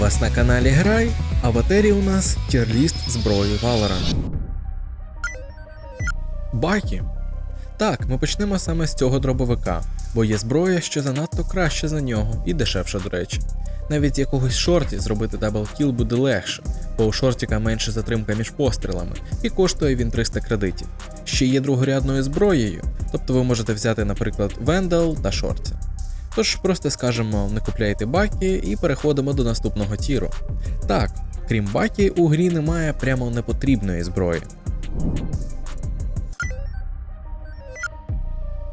вас на каналі Грай, а в етері у нас тірліст зброї Valorant. Бакі. Так, ми почнемо саме з цього дробовика, бо є зброя, що занадто краще за нього і дешевша, до речі. Навіть якогось шорті зробити даблкіл буде легше, бо у шортіка менше затримка між пострілами, і коштує він 300 кредитів. Ще є другорядною зброєю, тобто ви можете взяти, наприклад, Вендел та шорті. Тож просто скажемо, не купляйте баки і переходимо до наступного тіру. Так, крім бакі, у грі немає прямо непотрібної зброї.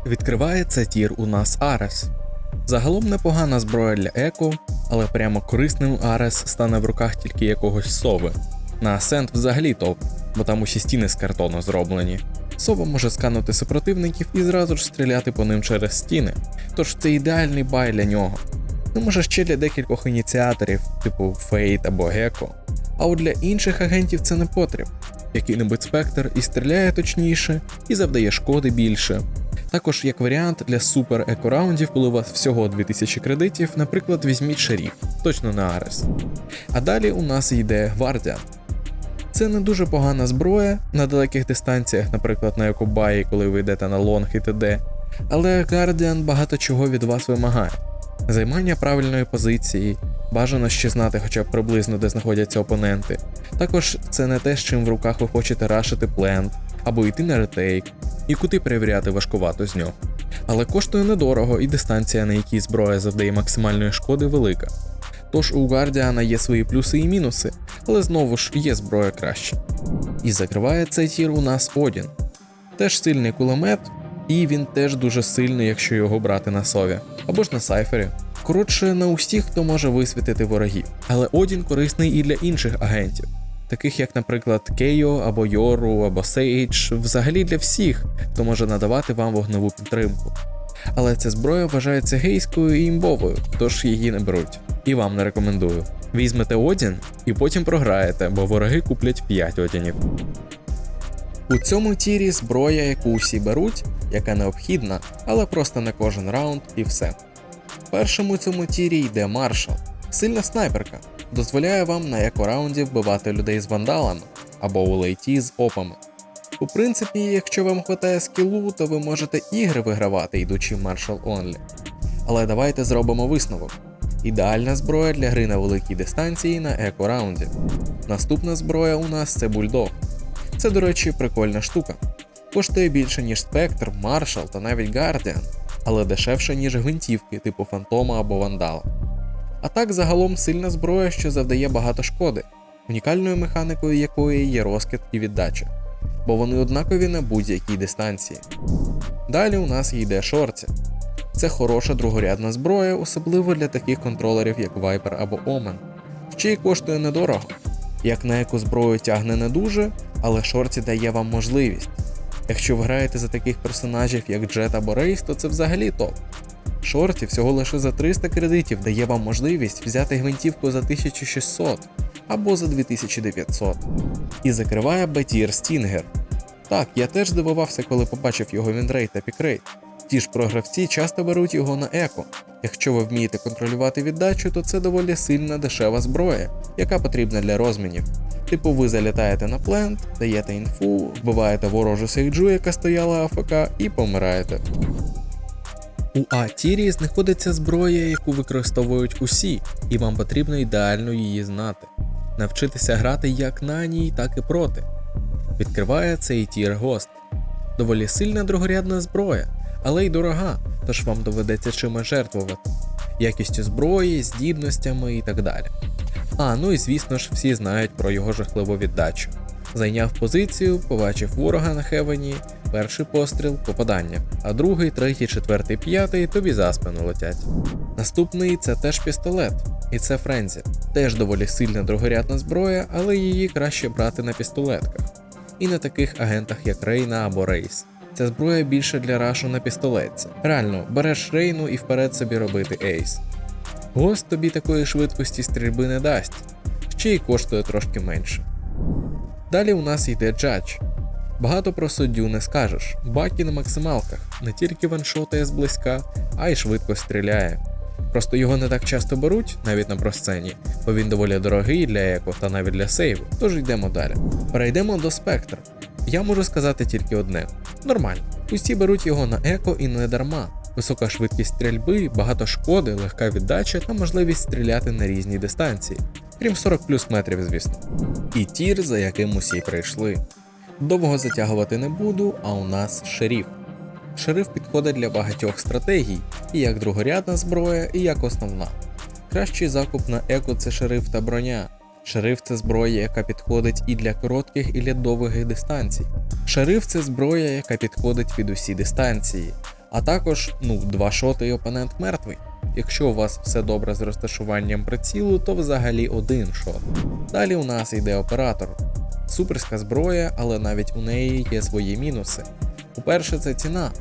Відкривається тір у нас Арес. Загалом непогана зброя для еко, але прямо корисним Арес стане в руках тільки якогось сови. На Асент взагалі топ, бо там усі стіни з картону зроблені. Сова може сканути супротивників і зразу ж стріляти по ним через стіни, тож це ідеальний бай для нього. Ну може ще для декількох ініціаторів, типу Фейт або Геко. А от для інших агентів це не потріб. Який-небудь спектр і стріляє точніше, і завдає шкоди більше. Також як варіант для супер еко-раундів, коли у вас всього 2000 кредитів, наприклад, візьміть шеріф, точно на Арес. А далі у нас йде Гвардіан. Це не дуже погана зброя на далеких дистанціях, наприклад, на Екобаї, коли ви йдете на лонг і т.д. Але Guardian багато чого від вас вимагає: займання правильної позиції, бажано ще знати хоча б приблизно, де знаходяться опоненти. Також це не те, з чим в руках ви хочете рашити плент або йти на ретейк, і куди перевіряти важкувато з нього. Але коштує недорого, і дистанція, на якій зброя завдає максимальної шкоди, велика. Тож у Гардіана є свої плюси і мінуси, але знову ж є зброя краще. І закриває цей тір у нас Одін. Теж сильний кулемет, і він теж дуже сильний, якщо його брати на сові, або ж на сайфері. Коротше, на усіх, хто може висвітити ворогів, але Одін корисний і для інших агентів, таких як, наприклад, Кейо або Йору, або Сейдж, взагалі для всіх, хто може надавати вам вогневу підтримку. Але ця зброя вважається гейською і імбовою, тож її не беруть. І вам не рекомендую. Візьмете Одін і потім програєте, бо вороги куплять 5 одінів. У цьому тірі зброя, яку усі беруть, яка необхідна, але просто не кожен раунд і все. В першому цьому тірі йде маршал, сильна снайперка, дозволяє вам на еко-раунді вбивати людей з вандалами або у лейті з опами. У принципі, якщо вам хватає скілу, то ви можете ігри вигравати, йдучи в Marshall Only. Але давайте зробимо висновок. Ідеальна зброя для гри на великій дистанції на еко-раунді. Наступна зброя у нас це бульдог. Це, до речі, прикольна штука. Коштує більше, ніж Спектр, Маршал та навіть Guardian, але дешевше, ніж гвинтівки типу Фантома або Вандала. А так загалом сильна зброя, що завдає багато шкоди, унікальною механикою якої є розкид і віддача, бо вони однакові на будь-якій дистанції. Далі у нас йде шорці. Це хороша другорядна зброя, особливо для таких контролерів, як Viper або Omen. Ще й коштує недорого. Як на яку зброю тягне не дуже, але шорці дає вам можливість. Якщо ви граєте за таких персонажів, як Джет або Рейс, то це взагалі топ. Шорті всього лише за 300 кредитів дає вам можливість взяти гвинтівку за 1600 або за 2900 і закриває Бетір Стінгер. Так, я теж здивувався, коли побачив його вінрейт та пікрейт. Ті ж програвці часто беруть його на еко. Якщо ви вмієте контролювати віддачу, то це доволі сильна дешева зброя, яка потрібна для розмінів. Типу, ви залітаєте на плент, даєте інфу, вбиваєте ворожу сейджу, яка стояла АФК, і помираєте. У А-тірі знаходиться зброя, яку використовують усі, і вам потрібно ідеально її знати. Навчитися грати як на ній, так і проти. Відкриває цей тір гост. Доволі сильна другорядна зброя, але й дорога, тож вам доведеться чимось жертвувати, якістю зброї, здібностями і так далі. А ну і звісно ж, всі знають про його жахливу віддачу. Зайняв позицію, побачив ворога на хевені, перший постріл попадання, а другий, третій, четвертий, п'ятий тобі за спину летять. Наступний це теж пістолет, і це Френзі. Теж доволі сильна другорядна зброя, але її краще брати на пістолетках. І на таких агентах, як Рейна або Рейс. Ця зброя більше для рашу на пістолетці. Реально, береш рейну і вперед собі робити ейс. Гост тобі такої швидкості стрільби не дасть, ще й коштує трошки менше. Далі у нас йде джадж. Багато про суддю не скажеш, бакі на максималках, не тільки ваншотає зблизька, а й швидко стріляє. Просто його не так часто беруть, навіть на просцені, бо він доволі дорогий для еко та навіть для сейву. Тож йдемо далі. Перейдемо до спектра. Я можу сказати тільки одне: нормально. Усі беруть його на еко і не дарма. Висока швидкість стрільби, багато шкоди, легка віддача та можливість стріляти на різні дистанції, крім 40 плюс метрів, звісно. І тір, за яким усі прийшли. Довго затягувати не буду, а у нас шеріф. Шериф підходить для багатьох стратегій, і як другорядна зброя, і як основна. Кращий закуп на еко це шериф та броня. Шериф це зброя, яка підходить і для коротких, і для довгих дистанцій. Шериф це зброя, яка підходить під усі дистанції. А також, ну, два шоти і опонент мертвий. Якщо у вас все добре з розташуванням прицілу, то взагалі один шот. Далі у нас йде оператор. Суперська зброя, але навіть у неї є свої мінуси. По-перше, це ціна.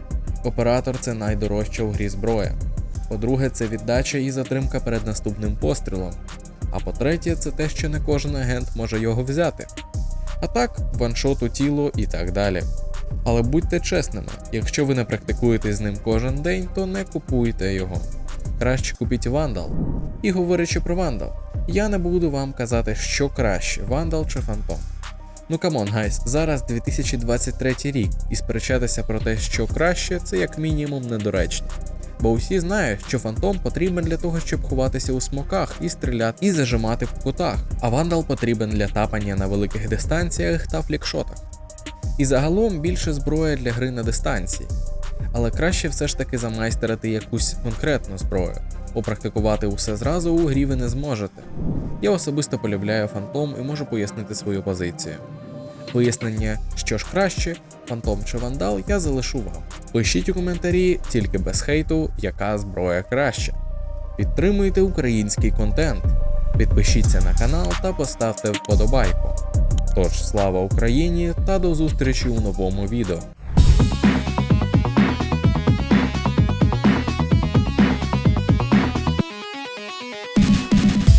Оператор це найдорожча у грі зброя. По-друге, це віддача і затримка перед наступним пострілом. А по-третє, це те, що не кожен агент може його взяти. А так, ваншот у тіло і так далі. Але будьте чесними, якщо ви не практикуєте з ним кожен день, то не купуйте його. Краще купіть вандал. І говорячи про вандал, я не буду вам казати, що краще, вандал чи фантом. Ну камон, гайс, зараз 2023 рік, і сперечатися про те, що краще, це як мінімум недоречно. Бо усі знають, що фантом потрібен для того, щоб ховатися у смоках і стріляти і зажимати в кутах, а вандал потрібен для тапання на великих дистанціях та флікшотах. І загалом більше зброя для гри на дистанції. Але краще все ж таки замайстерити якусь конкретну зброю, попрактикувати усе зразу у грі ви не зможете. Я особисто полюбляю фантом і можу пояснити свою позицію. Пояснення, що ж краще, фантом чи вандал, я залишу вам. Пишіть у коментарі тільки без хейту, яка зброя краща. Підтримуйте український контент, підпишіться на канал та поставте вподобайку. Тож слава Україні та до зустрічі у новому відео.